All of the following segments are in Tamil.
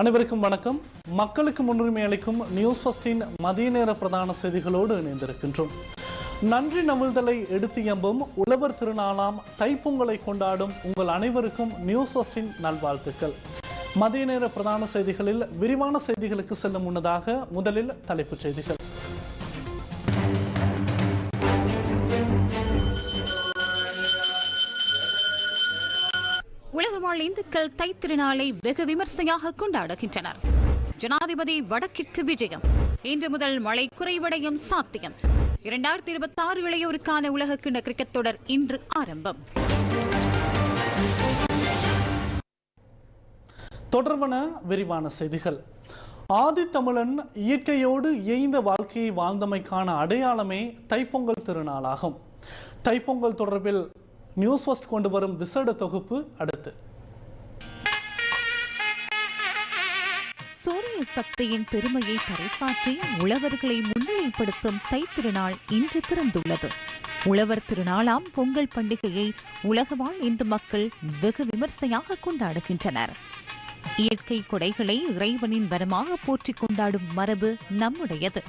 அனைவருக்கும் வணக்கம். மக்களுக்கு முன்னுரிமை அளிக்கும் நியூஸ் ஃபஸ்டின் மதிய நேர பிரதான செய்திகளோடு இணைந்திருக்கின்றோம். நன்றி நவிழ்தலை எடுத்து எம்பும் உழவர் திருநாளாம் தைப்பொங்கலை கொண்டாடும் உங்கள் அனைவருக்கும் நியூஸ் ஃபஸ்டின் நல்வாழ்த்துக்கள். மதிய நேர பிரதான செய்திகளில் விரிவான செய்திகளுக்கு செல்லும் முன்னதாக முதலில் தலைப்புச் செய்திகள். வாழ் இந்துக்கள் தைத்திருநாளை வெகு விமர்சையாக கொண்டாடுகின்றனர். ஜனாதிபதி வடக்கிற்கு விஜயம். இன்று முதல் மழை குறைவடையும் சாத்தியம். இரண்டாயிரத்தி இருபத்தி ஆறு இளையோருக்கான உலக கிண்ண கிரிக்கெட் தொடர் இன்று ஆரம்பம். தொடர்பான விரிவான செய்திகள். ஆதித்தமிழன் இயற்கையோடு இயைந்த வாழ்க்கையை வாழ்ந்தமைக்கான அடையாளமே தைப்பொங்கல் திருநாளாகும். தைப்பொங்கல் தொடர்பில் நியூஸ் ஃபர்ஸ்ட் கொண்டு வரும் விசேட தொகுப்பு அடுத்து. சூரிய சக்தியின் பெருமையை பறைசாற்றி உழவர்களை முன்னிலைப்படுத்தும் தைத்திருநாள் இன்று திறந்துள்ளது. உழவர் திருநாளாம் பொங்கல் பண்டிகையை உலகவாழ் இந்து மக்கள் வெகு விமர்சையாக கொண்டாடுகின்றனர். இயற்கை கொடைகளை இறைவனின் வரமாக போற்றிக் கொண்டாடும் மரபு நம்முடையது.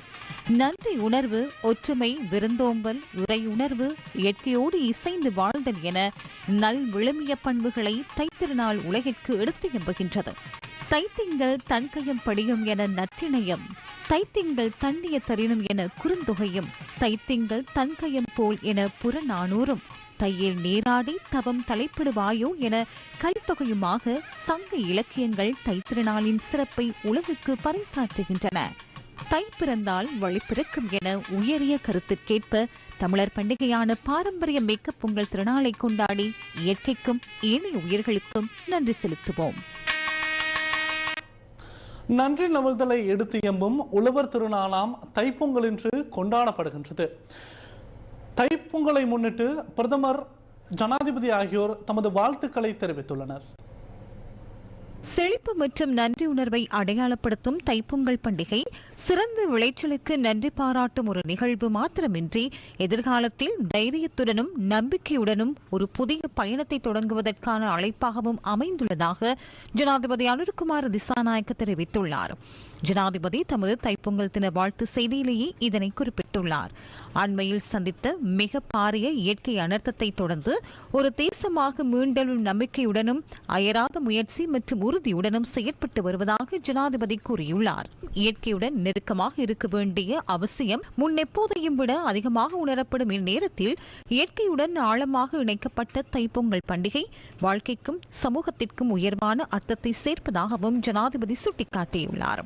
நன்றி உணர்வு ஒற்றுமை விருந்தோம்பல் இறை உணர்வு இயற்கையோடு இசைந்து வாழ்தல் என நல் விழுமிய பண்புகளை தைத்திருநாள் உலகிற்கு எடுத்து எம்புகின்றது. தைத்திங்கள் தன்கயம் படியும் என நற்றிணையம் தைத்திங்கள் தண்ணிய தரினும் என குறுந்தொகையும் தைத்திங்கள் தன்கையம் போல் என புறநானூறும் தையில் நீராடி தவம் தலைப்படுவாயோ என கலித்தொகையுமாக சங்க இலக்கியங்கள் தைத்திருநாளின் சிறப்பை உலகுக்கு பறைசாற்றுகின்றன. தை பிறந்தால் வழி பிறக்கும் என உயரிய கருத்திற்கேற்ப தமிழர் பண்டிகையான பாரம்பரிய மிக்க பொங்கல் திருநாளை கொண்டாடி இயற்கைக்கும் ஏனைய உயிர்களுக்கும் நன்றி செலுத்துவோம். நன்றி நவிழ்தலை எடுத்து எம்பும் உழவர் திருநாளாம் தைப்பொங்கல் இன்று கொண்டாடப்படுகின்றது. தைப்பொங்கலை முன்னிட்டு பிரதமர் ஜனாதிபதி ஆகியோர் தமது வாழ்த்துக்களை தெரிவித்துள்ளனர். செழிப்பு மற்றும் நன்றி உணர்வை அடையாளப்படுத்தும் தைப்பொங்கல் பண்டிகை சிறந்த விளைச்சலுக்கு நன்றி பாராட்டும் ஒரு நிகழ்வு மாத்திரமின்றி எதிர்காலத்தில் தைரியத்துடனும் நம்பிக்கையுடனும் ஒரு புதிய பயணத்தை தொடங்குவதற்கான அழைப்பாகவும் அமைந்துள்ளதாக ஜனாதிபதி அனுர்குமார் திசாநாயக்க தெரிவித்துள்ளார். ஜனாதிபதி தமது தைப்பொங்கல் தின வாழ்த்து செய்தியிலேயே இதனை குறிப்பிட்டுள்ளார். அண்மையில் சந்தித்த மிக பாரிய இயற்கை அனர்த்தத்தை தொடர்ந்து ஒரு தேசமாக மீண்டெழும் நம்பிக்கையுடனும் அயராத முயற்சி மற்றும் உறுதியுடனும் செயற்பட்டு வருவதாக ஜனாதிபதி கூறியுள்ளார். இயற்கையுடன் நெருக்கமாக இருக்க வேண்டிய அவசியம் முன்னெப்போதையும் விட அதிகமாக உணரப்படும் இந்நேரத்தில் இயற்கையுடன் ஆழமாக இணைக்கப்பட்ட தைப்பொங்கல் பண்டிகை வாழ்க்கைக்கும் சமூகத்திற்கும் உயர்வான அர்த்தத்தை சேர்ப்பதாகவும் ஜனாதிபதி சுட்டிக்காட்டியுள்ளார்.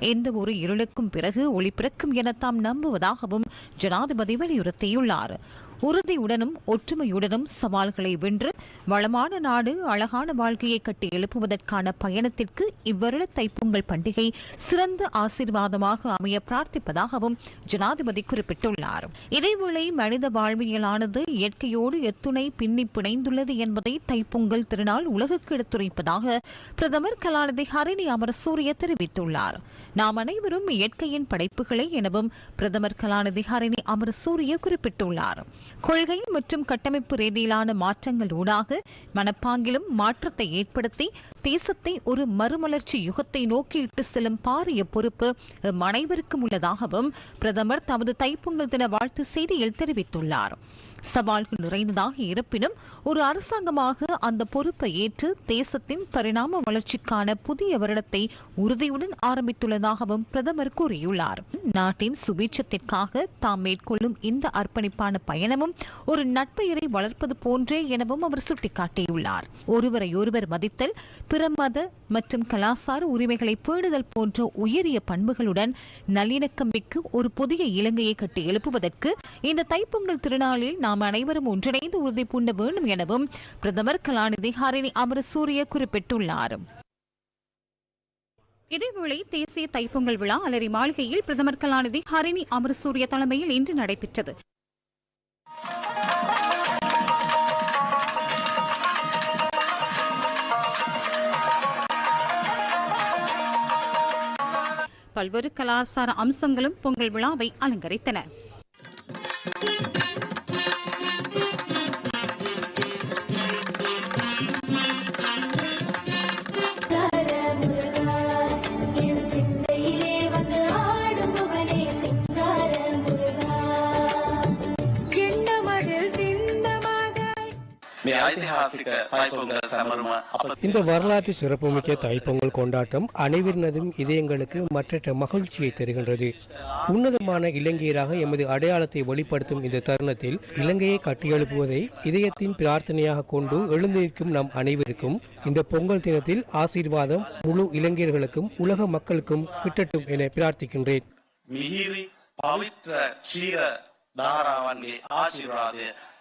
எந்த ஒரு இருளுக்கும் பிறகு ஒளி பிறக்கும் என தாம் நம்புவதாகவும் ஜனாதிபதி வலியுறுத்தியுள்ளார். உறுதியுடனும் ஒற்றுமையுடனும் சவால்களை வென்று வளமான நாடு அழகான வாழ்க்கையை கட்டி எழுப்புவதற்கான பயணத்திற்கு இவ்வருட தைப்பொங்கல் பண்டிகை சிறந்த ஆசீர்வாதமாக அமைய பிரார்த்திப்பதாகவும் ஜனாதிபதி குறிப்பிட்டுள்ளார். இதேவேளை மனித வாழ்வியலானது இயற்கையோடு எத்துணை பின்னி பிணைந்துள்ளது என்பதை தைப்பொங்கல் திருநாள் உலகுக்கு எடுத்துரைப்பதாக பிரதமர் கலாநிதி ஹரிணி அமரசூரிய தெரிவித்துள்ளார். நாம் அனைவரும் இயற்கையின் படைப்புகளே எனவும் பிரதமர் கலாநிதி ஹரிணி அமரசூரிய குறிப்பிட்டுள்ளார். கொள்கை மற்றும் கட்டமைப்பு ரீதியிலான மாற்றங்கள் ஊடாக மனப்பாங்கிலும் மாற்றத்தை ஏற்படுத்தி தேசத்தை ஒரு மறுமலர்ச்சி யுகத்தை நோக்கி இட்டு செல்லும் பாரிய பொறுப்பு அனைவருக்கும் உள்ளதாகவும் பிரதமர் தமது தைப்பொங்கல் தின வாழ்த்து செய்தியில் தெரிவித்துள்ளார். சவால்கள் நிறைந்ததாக இருப்பினும் ஒரு அரசாங்கமாக அந்த பொறுப்பை ஏற்று தேசத்தின் பரிணாம வளர்ச்சிக்கான புதிய வருடத்தை உறுதியுடன் ஆரம்பித்துள்ளதாகவும் பிரதமர் கூறியுள்ளார். நாட்டின் சுபீட்சத்திற்காக தாம் மேற்கொள்ளும் இந்த அர்ப்பணிப்பான பயணமும் ஒரு நட்பெயரை வளர்ப்பது போன்றே எனவும் அவர் சுட்டிக்காட்டியுள்ளார். ஒருவரையொருவர் மதித்தல் பிற மத மற்றும் கலாசார உரிமைகளை பேணுதல் போன்ற உயரிய பண்புகளுடன் நல்லிணக்கம் மிக்க ஒரு புதிய இலங்கையை கட்டி எழுப்புவதற்கு இந்த தைப்பொங்கல் திருநாளில் நாம் அனைவரும் ஒன்றிணைந்து உறுதி பூண்ட வேண்டும் எனவும் பிரதமர் கலாநிதி ஹரிணி அமரசூரிய குறிப்பிட்டுள்ளார். இதேவேளை தேசிய தைப்பொங்கல் விழா அலரி மாளிகையில் பிரதமர் கலாநிதி ஹரிணி அமரசூரிய தலைமையில் இன்று நடைபெற்றது. பல்வேறு கலாச்சார அம்சங்களும் பொங்கல் விழாவை அலங்கரித்தன. இந்த வரலாற்று சிறப்புமிக்க தைப்பொங்கல் கொண்டாட்டம் அனைவரினதும் இதயங்களுக்கு மற்ற மகிழ்ச்சியை தருகின்றது. உன்னதமான இலங்கையராக எமது அடையாளத்தை வெளிப்படுத்தும் இந்த தருணத்தில் இலங்கையை கட்டியெழுப்புவதை இதயத்தின் பிரார்த்தனையாக கொண்டு எழுந்திருக்கும் நம் அனைவருக்கும் இந்த பொங்கல் தினத்தில் ஆசீர்வாதம் முழு இளைஞர்களுக்கும் உலக மக்களுக்கும் கிட்டட்டும் என பிரார்த்திக்கின்றேன். மிகிரி பவித்ர ஷீர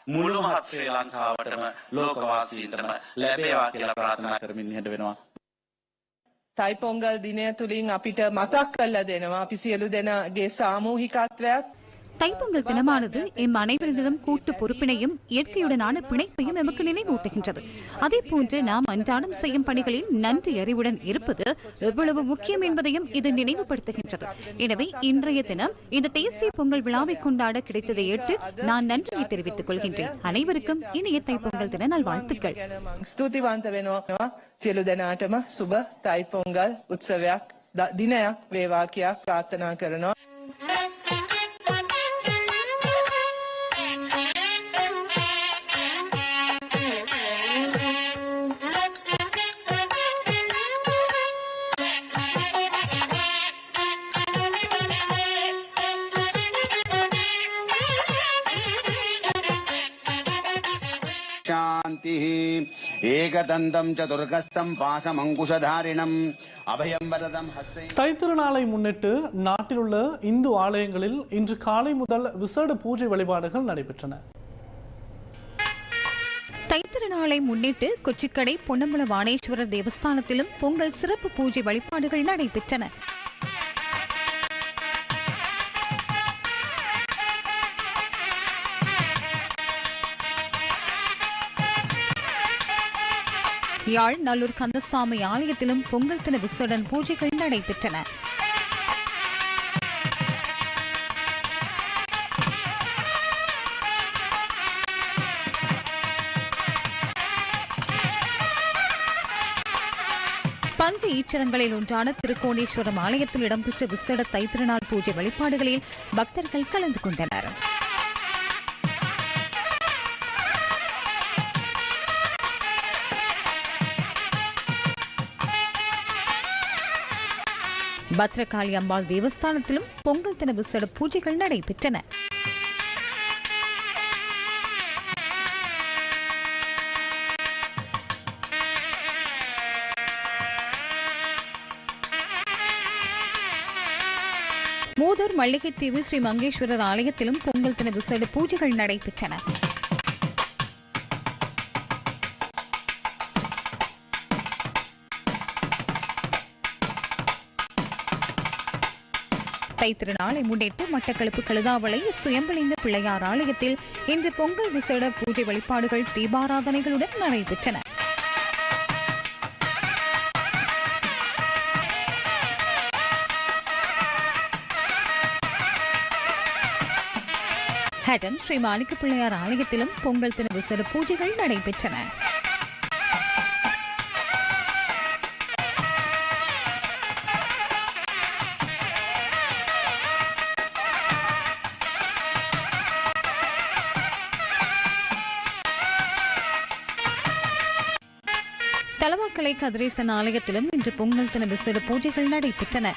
මුළු මහත් ශ්‍රී ලංකාවටම ලෝකවාසීන්ටම ලැබේවා කියලා ප්‍රාර්ථනා කරමින් ඉහට වෙනවා. තයිපොංගල් දිනය තුළින් අපිට මතක් කල්ල දෙනවා අපි සියලු දෙනගේ සාමූහිකත්වයක් தைப்பொங்கல் தினமானது எம் அனைவரினதும் கூட்டு பொறுப்பினையும் இயற்கையுடனான பிணைப்பையும் எமக்கு நினைவூட்டுகின்றது அதே போன்று நாம் அன்றாடம் செய்யும் பணிகளில் நன்றி அறிவுடன் இருப்பது எவ்வளவு முக்கியம் என்பதையும் இது நினைவுபடுத்துகின்றது எனவே இன்றைய தினம் இந்த தேசிய பொங்கல் விழாவை கொண்டாட கிடைத்ததை ஏற்று நான் நன்றியை தெரிவித்துக் கொள்கின்றேன் அனைவருக்கும் இனிய தைப்பொங்கல் தின நல்வாழ்த்துக்கள் ගැන මං ස්තුතිවන්ත වෙනවා සියලු දෙනාටම සුබ තයිපොංගල් උත්සවයක් ද- දිනයක් වේවා කියා ප්‍රාර්ථනා කරනවා. ஏகதந்தம் சதுர்கஸ்தம் பாசமங்குஷதாரிணம். அபயம் வரதம் தைத்திருநாளை முன்னிட்டு நாட்டில் உள்ள இந்து ஆலயங்களில் இன்று காலை முதல் விசேட பூஜை வழிபாடுகள் நடைபெற்றன. தைத்திருநாளை முன்னிட்டு கொச்சிக்கடை பொன்னம்பல வானேஸ்வரர் தேவஸ்தானத்திலும் பொங்கல் சிறப்பு பூஜை வழிபாடுகள் நடைபெற்றன. யாழ் நல்லூர் கந்தசாமி ஆலயத்திலும் பொங்கல் தின விசேடன் பூஜைகள் நடைபெற்றன. பஞ்ச ஈச்சரங்களில் ஒன்றான திருக்கோணேஸ்வரம் ஆலயத்தில் இடம்பெற்ற விசேட தைத்திருநாள் பூஜை வழிபாடுகளில் பக்தர்கள் கலந்து கொண்டனர். பத்ரகாளி அம்பாள் தேவஸ்தானத்திலும் பொங்கல் தின விசேட பூஜைகள் நடைபெற்றன. மூதூர் மல்லிகைத்தீவு ஸ்ரீ மங்கேஸ்வரர் ஆலயத்திலும் பொங்கல் தின விசேட பூஜைகள் நடைபெற்றன. தைத்திருநாளை முன்னிட்டு மட்டக்களப்பு கழுதாவளை சுயம்பலிங்க பிள்ளையார் ஆலயத்தில் இன்று பொங்கல் விசேட பூஜை வழிபாடுகள் தீபாராதனைகளுடன் நடைபெற்றன. ஹட்டன் ஸ்ரீ மாணிக்க பிள்ளையார் ஆலயத்திலும் பொங்கல் தின விசேட பூஜைகள் நடைபெற்றன. தலவாக்கலை கதிரேசன் ஆலயத்திலும் இன்று பொங்கல் தின விசேட பூஜைகள் நடைபெற்றன.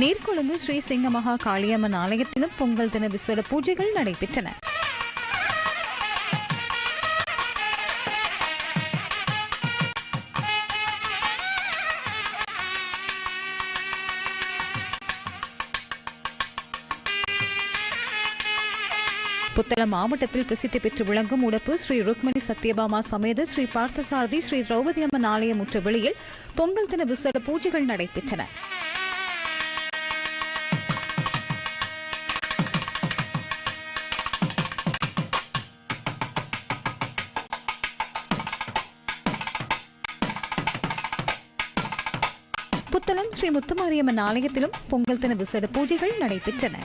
நீர்கொழும்பு ஸ்ரீ சிங்க மகா காளியம்மன் ஆலயத்திலும் பொங்கல் தின விசேட பூஜைகள் நடைபெற்றன. புத்தள மாவட்டத்தில் பிரசித்தி பெற்று விளங்கும் உடப்பு ஸ்ரீ ருக்மணி சத்யபாமா சமேத ஸ்ரீ பார்த்தசாரதி ஸ்ரீ திரௌபதி அம்மன் ஆலயம் முற்ற வெளியில் பொங்கல் தின விசேட பூஜைகள் நடைபெற்றன. புத்தளம் ஸ்ரீ முத்துமாரியம்மன் ஆலயத்திலும் பொங்கல் தின விசேட பூஜைகள் நடைபெற்றன.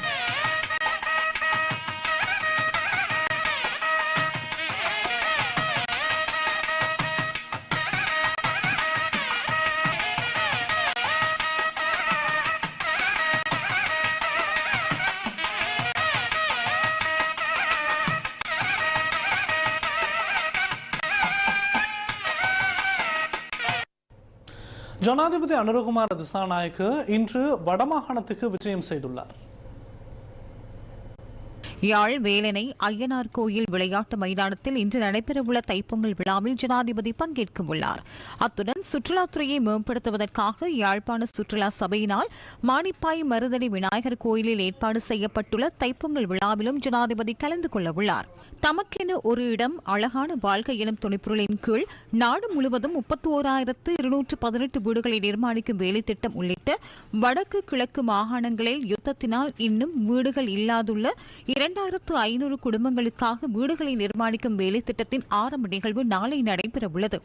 ஜனாதிபதி அனுரகுமார் திசாநாயக்கு இன்று வடமாகாணத்துக்கு விஜயம் செய்துள்ளார். யாழ் வேலனை ஐயனார் கோயில் விளையாட்டு மைதானத்தில் இன்று நடைபெறவுள்ள தைப்பொங்கல் விழாவில் ஜனாதிபதி பங்கேற்க உள்ளார். அத்துடன் சுற்றுலாத்துறையை மேம்படுத்துவதற்காக யாழ்ப்பாண சுற்றுலா சபையினால் மானிப்பாய் மருதடி விநாயகர் கோயிலில் ஏற்பாடு செய்யப்பட்டுள்ள தைப்பொங்கல் விழாவிலும் ஜனாதிபதி கலந்து கொள்ள உள்ளார். தமக்கென ஒரு இடம் அழகான வாழ்க்கை எனும் துணைப்பொருளின் கீழ் நாடு முழுவதும் முப்பத்தி ஓராயிரத்து இருநூற்று பதினெட்டு வீடுகளை நிர்மாணிக்கும் வேலை திட்டம் உள்ளிட்ட வடக்கு கிழக்கு மாகாணங்களில் யுத்தத்தினால் இன்னும் வீடுகள் இல்லாதுள்ள இரண்டாயிரத்து ஐநூறு குடும்பங்களுக்காக வீடுகளை நிர்மாணிக்கும் வேலை திட்டத்தின் ஆரம்ப நிகழ்வு நாளை நடைபெற உள்ளது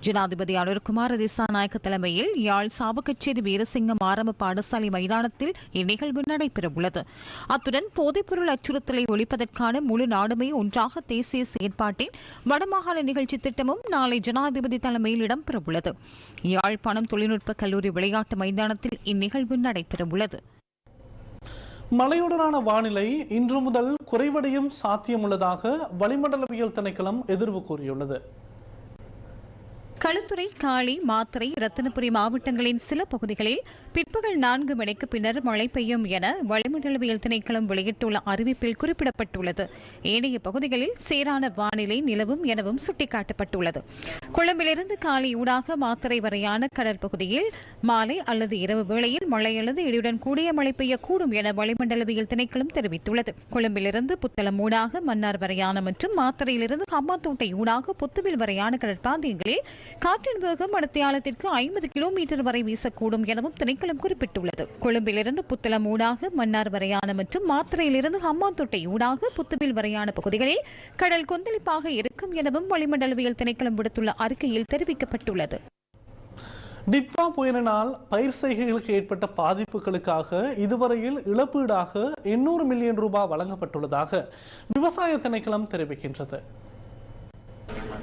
ஜனாதிபதி அனுர்குமார் திசாநாயக்க தலைமையில் யாழ் சாவகச்சேரி வீரசிங்கம் ஆரம்ப பாடசாலை மைதானத்தில் இந்நிகழ்வு நடைபெற உள்ளது அத்துடன் போதைப்பொருள் அச்சுறுத்தலை ஒழிப்பதற்கான முழு நாடுமே ஒன்றாக தேசிய செயற்பாட்டின் வடமாகாண நிகழ்ச்சி திட்டமும் நாளை ஜனாதிபதி தலைமையில் இடம்பெற உள்ளது யாழ்ப்பாணம் தொழில்நுட்ப கல்லூரி விளையாட்டு மைதானத்தில் இந்நிகழ்வு நடைபெற உள்ளது மழையுடனான வானிலை இன்று முதல் குறைவடையும் சாத்தியமுள்ளதாக வளிமண்டலவியல் திணைக்களம் எதிர்வு கூறியுள்ளது. களுத்துறை காளி மாத்திரை ரத்தினபுரி மாவட்டங்களின் சில பகுதிகளில் பிற்பகல் நான்கு மணிக்கு பின்னர் மழை பெய்யும் என வளிமண்டலவியல் திணைக்களம் வெளியிட்டுள்ள அறிவிப்பில் குறிப்பிடப்பட்டுள்ளது. ஏனைய பகுதிகளில் சீரான வானிலை நிலவும் எனவும் சுட்டிக்காட்டப்பட்டுள்ளது. கொழும்பிலிருந்து காலை ஊடாக மாத்தரை வரையான கடற்பகுதியில் மாலை அல்லது இரவு வேளையில் மழை அல்லது இடியுடன் கூடிய மழை பெய்யக்கூடும் என வளிமண்டலவியல் திணைக்களம் தெரிவித்துள்ளது. கொழும்பிலிருந்து புத்தளம் ஊடாக மன்னார் வரையான மற்றும் மாத்தரையிலிருந்து ஹம்மாத்தோட்டை ஊடாக புத்துவில் வரையான கடற்பிராந்தியங்களில் காற்றின் வேகம் மணித்தியாலத்திற்கு ஐம்பது கிலோமீட்டர் வரை வீசக்கூடும் எனவும் திணைக்களம் குறிப்பிட்டுள்ளது. கொழும்பிலிருந்து புத்தளம் ஊடாக மன்னார் வரையான மற்றும் மாத்திரையிலிருந்து ஹம்மாந்தோட்டை ஊடாக புத்துவில் வரையான பகுதிகளில் கடல் கொந்தளிப்பாக இருக்கும் எனவும் வளிமண்டலவியல் திணைக்களம் விடுத்துள்ள அறிக்கையில் தெரிவிக்கப்பட்டுள்ளது. டிட்வா புயலினால் பயிர் செய்கைகளுக்கு ஏற்பட்ட பாதிப்புகளுக்காக இதுவரையில் இழப்பீடாக எண்ணூறு மில்லியன் ரூபாய் வழங்கப்பட்டுள்ளதாக விவசாய திணைக்களம் தெரிவிக்கின்றது.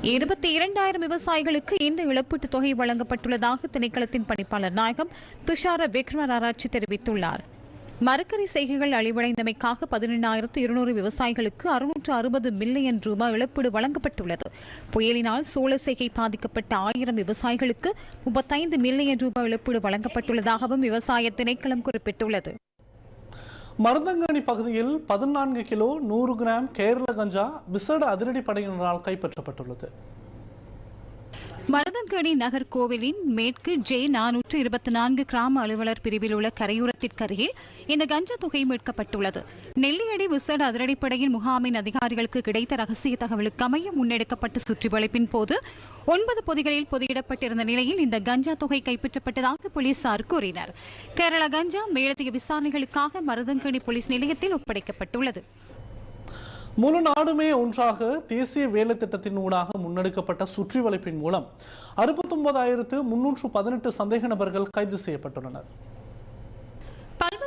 இருபத்தி இரண்டாயிரம் விவசாயிகளுக்கு இந்த இழப்பீட்டுத் தொகை வழங்கப்பட்டுள்ளதாக திணைக்களத்தின் பணிப்பாளர் நாயகம் துஷார விக்ரமராராட்சி தெரிவித்துள்ளார். மரக்கறி செய்கைகள் அழிவடைந்தமைக்காக பதினெண்ணாயிரத்து இருநூறு விவசாயிகளுக்கு அறுநூற்று அறுபது மில்லியன் ரூபாய் இழப்பீடு வழங்கப்பட்டுள்ளது. புயலினால் சோழ செய்கை பாதிக்கப்பட்ட ஆயிரம் விவசாயிகளுக்கு முப்பத்தைந்து மில்லியன் ரூபாய் இழப்பீடு வழங்கப்பட்டுள்ளதாகவும் விவசாய திணைக்களம் குறிப்பிட்டுள்ளது. மருதங்கணி பகுதியில் பதினான்கு கிலோ நூறு கிராம் கேரள கஞ்சா விசேட அதிரடி படையினரால் கைப்பற்றப்பட்டுள்ளது. மருதங்கணி நகர் கோவிலின் மேற்கு ஜே நானூற்று இருபத்தி நான்கு கிராம அலுவலர் பிரிவில் உள்ள கரையோரத்திற்கருகில் இந்த கஞ்சா தொகை மீட்கப்பட்டுள்ளது. நெல்லியடி விசேட அதிரடிப்படையின் முகாமின் அதிகாரிகளுக்கு கிடைத்த ரகசிய தகவலுக்கு அமைய முன்னெடுக்கப்பட்ட சுற்றி வளைப்பின் போது ஒன்பது பொதிகளில் பொதியிடப்பட்டிருந்த நிலையில் இந்த கஞ்சா தொகை கைப்பற்றப்பட்டதாக போலீசார் கூறினர். கேரள கஞ்சா மேலதிக விசாரணைகளுக்காக மருதங்கணி போலீஸ் நிலையத்தில் ஒப்படைக்கப்பட்டுள்ளது. முழு நாடுமே ஒன்றாக தேசிய வேலை திட்டத்தின் ஊடாக முன்னெடுக்கப்பட்ட சுற்றி வளைப்பின் மூலம் அறுபத்தொன்பதாயிரத்து முன்னூற்று பதினெட்டு சந்தேக நபர்கள் கைது செய்யப்பட்டுள்ளனர்.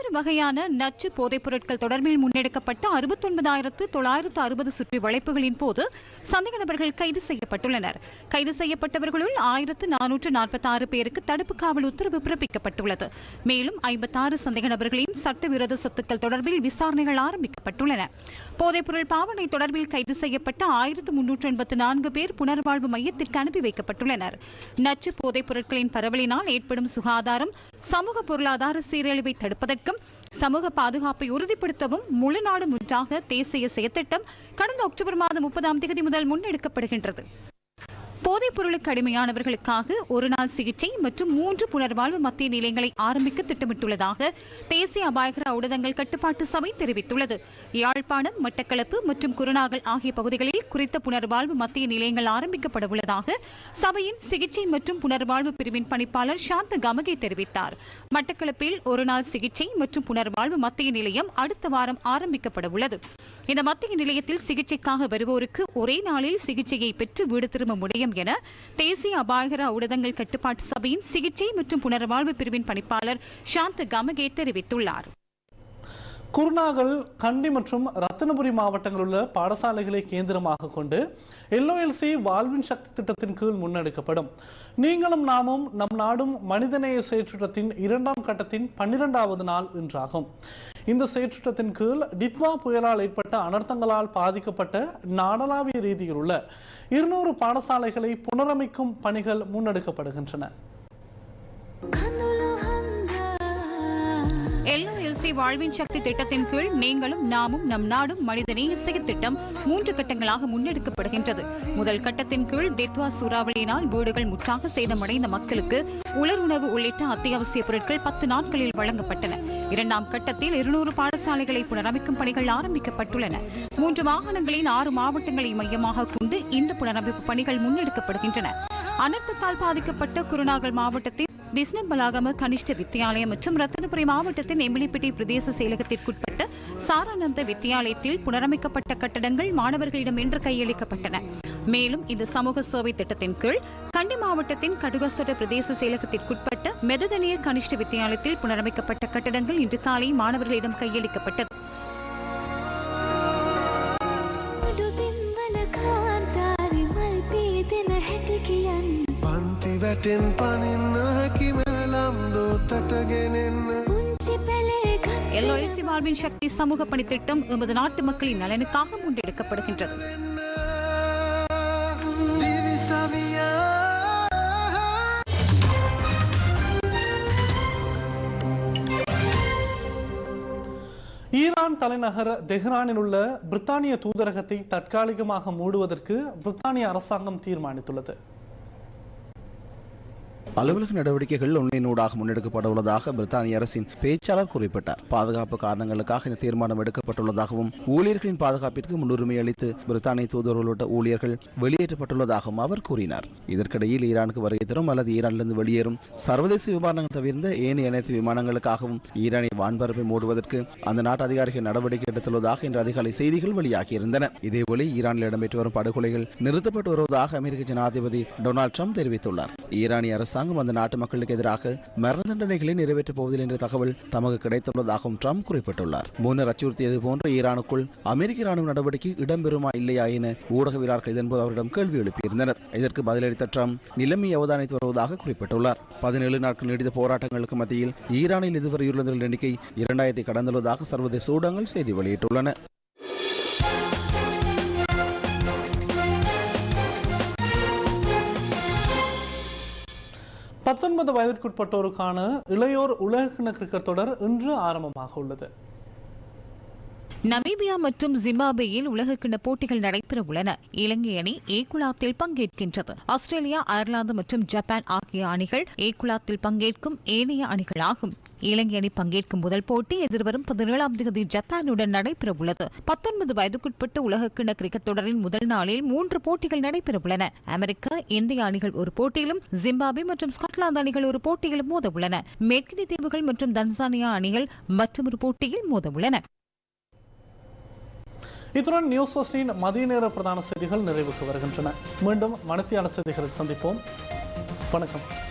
பல்வேறு வகையான நச்சு போதைப் பொருட்கள் தொடர்பில் முன்னெடுக்கப்பட்ட அறுபத்தொன்பதாயிரத்து தொள்ளாயிரத்து அறுபது சுற்றி வளைப்புகளின் போது சந்தேக நபர்கள் கைது செய்யப்பட்டுள்ளனர். கைது செய்யப்பட்டவர்களுள் ஆயிரத்து நானூற்று நாற்பத்தி ஆறு பேருக்கு தடுப்பு காவல் உத்தரவு பிறப்பிக்கப்பட்டுள்ளது. மேலும் ஐம்பத்தாறு சந்தேக நபர்களின் சட்டவிரோத சொத்துக்கள் தொடர்பில் விசாரணைகள் ஆரம்பிக்கப்பட்டுள்ளன. போதைப்பொருள் பாவனை தொடர்பில் கைது செய்யப்பட்ட ஆயிரத்து முன்னூற்று எண்பத்து நான்கு பேர் புனர்வாழ்வு மையத்திற்கு அனுப்பி வைக்கப்பட்டுள்ளனர். நச்சு போதைப் பொருட்களின் பரவலினால் ஏற்படும் சுகாதாரம் சமூக பொருளாதார சீரழிவை தடுப்பதற்கும் சமூக பாதுகாப்பை உறுதிப்படுத்தவும் முழு நாடு ஒன்றாக தேசிய செயற்திட்டம் கடந்த அக்டோபர் மாதம் முப்பதாம் தேதி முதல் முன்னெடுக்கப்படுகின்றது. போதைப் பொருளுக்கு அடிமையானவர்களுக்காக ஒரு நாள் சிகிச்சை மற்றும் மூன்று புனர்வாழ்வு மத்திய நிலையங்களை ஆரம்பிக்க திட்டமிட்டுள்ளதாக தேசிய அபாயகர ஊடகங்கள் கட்டுப்பாட்டு சபை தெரிவித்துள்ளது. யாழ்ப்பாணம் மட்டக்களப்பு மற்றும் குருநாகல் ஆகிய பகுதிகளில் குறித்த புனர்வாழ்வு மத்திய நிலையங்கள் ஆரம்பிக்கப்பட உள்ளதாக சபையின் சிகிச்சை மற்றும் புனர்வாழ்வு பிரிவின் பணிப்பாளர் சாந்த கமகே தெரிவித்தார். மட்டக்களப்பில் ஒரு நாள் சிகிச்சை மற்றும் புனர்வாழ்வு மத்திய நிலையம் அடுத்த வாரம் ஆரம்பிக்கப்பட உள்ளது. இந்த மத்திய நிலையத்தில் சிகிச்சைக்காக வருவோருக்கு ஒரே நாளில் சிகிச்சையை பெற்று வீடு திரும்ப முடியும் என தேசிய அபாயகர ஊடகங்கள் கட்டுப்பாட்டு சபையின் சிகிச்சை மற்றும் புனர்வாழ்வு பிரிவின் பணிப்பாளர் சாந்த் கமகே தெரிவித்துள்ளார். குருநாகல் கண்டி மற்றும் ரத்தினபுரி மாவட்டங்களில் உள்ள பாடசாலைகளை கேந்திரமாக கொண்டு எல்ஓஎல்சி வாழ்வின் சக்தி திட்டத்தின் கீழ் முன்னெடுக்கப்படும். நீங்களும் நாமும் நம் நாடும் மனிதநேய செயற்றிட்டத்தின் இரண்டாம் கட்டத்தின் பன்னிரெண்டாவது நாள் இன்றாகும். இந்த செயற்றிட்டத்தின் கீழ் டிட்வா புயலால் ஏற்பட்ட அனர்த்தங்களால் பாதிக்கப்பட்ட நாடளாவிய ரீதியில் உள்ள இருநூறு பாடசாலைகளை புனரமைக்கும் பணிகள் முன்னெடுக்கப்படுகின்றன. எல்ஓஎல்சி வாழ்வின் சக்தி திட்டத்தின் கீழ் நீங்களும் நாமும் நம் நாடும் மனிதனே இசைய திட்டம் மூன்று கட்டங்களாக முன்னெடுக்கப்படுகின்றது. முதல் கட்டத்தின் கீழ் தித்வா சூறாவளியினால் வீடுகள் முற்றாக சேதமடைந்த மக்களுக்கு உலர் உணவு உள்ளிட்ட அத்தியாவசிய பொருட்கள் பத்து நாட்களில் வழங்கப்பட்டன. இரண்டாம் கட்டத்தில் இருநூறு பாடசாலைகளை புனரமைக்கும் பணிகள் ஆரம்பிக்கப்பட்டுள்ளன. மூன்று மாகாணங்களின் ஆறு மாவட்டங்களை மையமாக கொண்டு இந்த புனரமைப்பு பணிகள் முன்னெடுக்கப்படுகின்றன. அனர்த்தத்தால் பாதிக்கப்பட்ட குருநாகல் மாவட்டத்தில் திஸ்னம்பலாகம கனிஷ்ட வித்தியாலயம் மற்றும் ரத்தனபுரி மாவட்டத்தின் எம்பிலிப்பிட்டி பிரதேச செயலகத்திற்குட்பட்ட சாரானந்த வித்தியாலயத்தில் புனரமைக்கப்பட்ட கட்டடங்கள் மாணவர்களிடம் இன்று கையளிக்கப்பட்டன. மேலும் இந்த சமூக சேவை திட்டத்தின் கீழ் கண்டி மாவட்டத்தின் கடுகஸ்தர பிரதேச செயலகத்திற்குட்பட்ட மெததனிய கனிஷ்ட வித்தியாலயத்தில் புனரமைக்கப்பட்ட கட்டடங்கள் இன்று காலை மாணவர்களிடம் கையளிக்கப்பட்டது. වැටෙන් පනින්න හැකි මැලම් දෝතටගෙනෙන්න எல்ஓஎஸ்சி வாழ்வின் சக்தி சமூக பணி திட்டம் எமது நாட்டு மக்களின் நலனுக்காக முன்னெடுக்கப்படுகின்றது දිවිසවියා ஈரான் தலைநகர் தெஹ்ரானில் உள்ள பிரித்தானிய தூதரகத்தை தற்காலிகமாக மூடுவதற்கு பிரித்தானிய அரசாங்கம் தீர்மானித்துள்ளது அலுவலக நடவடிக்கைகள் ஒன்றினூடாக முன்னெடுக்கப்பட உள்ளதாக பிரித்தானிய அரசின் பேச்சாளர் குறிப்பிட்டார். பாதுகாப்பு காரணங்களுக்காக இந்த தீர்மானம் எடுக்கப்பட்டுள்ளதாகவும் ஊழியர்களின் பாதுகாப்பிற்கு முன்னுரிமை அளித்து பிரித்தானிய தூதர் உள்ளிட்ட ஊழியர்கள் வெளியேற்றப்பட்டுள்ளதாகவும் அவர் கூறினார். இதற்கிடையில் ஈரானுக்கு வருகை தரும் அல்லது ஈரானிலிருந்து வெளியேறும் சர்வதேச விமானங்கள் தவிர்ந்த ஏனைய அனைத்து விமானங்களுக்காகவும் ஈரானிய வான்பரப்பை மூடுவதற்கு அந்த நாட்டு அதிகாரிகள் நடவடிக்கை எடுத்துள்ளதாக இன்று அதிகாலை செய்திகள் வெளியாகியிருந்தன. இதேபோல ஈரானில் இடம்பெற்று வரும் படுகொலைகள் நிறுத்தப்பட்டு வருவதாக அமெரிக்க ஜனாதிபதி டொனால்ட் ட்ரம்ப் தெரிவித்துள்ளார். ஈரானிய அரசாங்கம் அந்த நாட்டு மக்களுக்கு எதிராக மரண தண்டனைகளை நிறைவேற்றப் போவதில்லை என்ற தகவல் தமக்கு கிடைத்துள்ளதாகவும் ட்ரம்ப் குறிப்பிட்டுள்ளார். முன்னர் அச்சுறுத்தியது போன்ற ஈரானுக்குள் அமெரிக்க ராணுவ நடவடிக்கை இடம்பெறுமா இல்லையா என ஊடகவியலாளர்கள் இதன்போது அவரிடம் கேள்வி எழுப்பியிருந்தனர். இதற்கு பதிலளித்த ட்ரம்ப் நிலைமை அவதானித்து வருவதாக குறிப்பிட்டுள்ளார். பதினேழு நாட்கள் நீடித்த போராட்டங்களுக்கு மத்தியில் ஈரானில் இதுவரை உயிரிழந்தவர்கள் எண்ணிக்கை இரண்டாயிரத்தை கடந்துள்ளதாக சர்வதேச ஊடகங்கள் செய்தி வெளியிட்டுள்ளன. பத்தொன்பது வயதிற்குட்பட்டோருக்கான இளையோர் உலகக்கிண கிரிக்கெட் தொடர் இன்று ஆரம்பமாக உள்ளது. நமீபியா மற்றும் ஜிம்பாபேயில் உலகக்கிண போட்டிகள் நடைபெற உள்ளன. இலங்கை அணி ஏ குழாத்தில் பங்கேற்கின்றது. ஆஸ்திரேலியா அயர்லாந்து மற்றும் ஜப்பான் ஆகிய அணிகள் ஏ குழாத்தில் பங்கேற்கும் ஏனைய அணிகளாகும். இலங்கை அணி பங்கேற்கும் முதல் போட்டி எதிர்வரும் பதினேழாம் தேதி ஜப்பானுடன் நடைபெற உள்ளது பத்தொன்பது வயதுக்குட்பட்ட உலகக்கிண கிரிக்கெட் தொடரின் முதல் நாளில் மூன்று போட்டிகள் நடைபெற உள்ளன இந்திய அணிகள் ஒரு போட்டியிலும் ஜிம்பாபே மற்றும் ஸ்காட்லாந்து அணிகள் ஒரு போட்டியிலும் மோத உள்ளன மேற்கிந்திய தீவுகள் மற்றும் தன்சானியா அணிகள் மற்றொரு போட்டியில் மோத உள்ளன இத்துடன் நியூஸ் ஃபர்ஸ்டின் மதிய நேர பிரதான செய்திகள் நிறைவுக்கு வருகின்றன. மீண்டும் மனத்தியான செய்திகளை சந்திப்போம். வணக்கம்.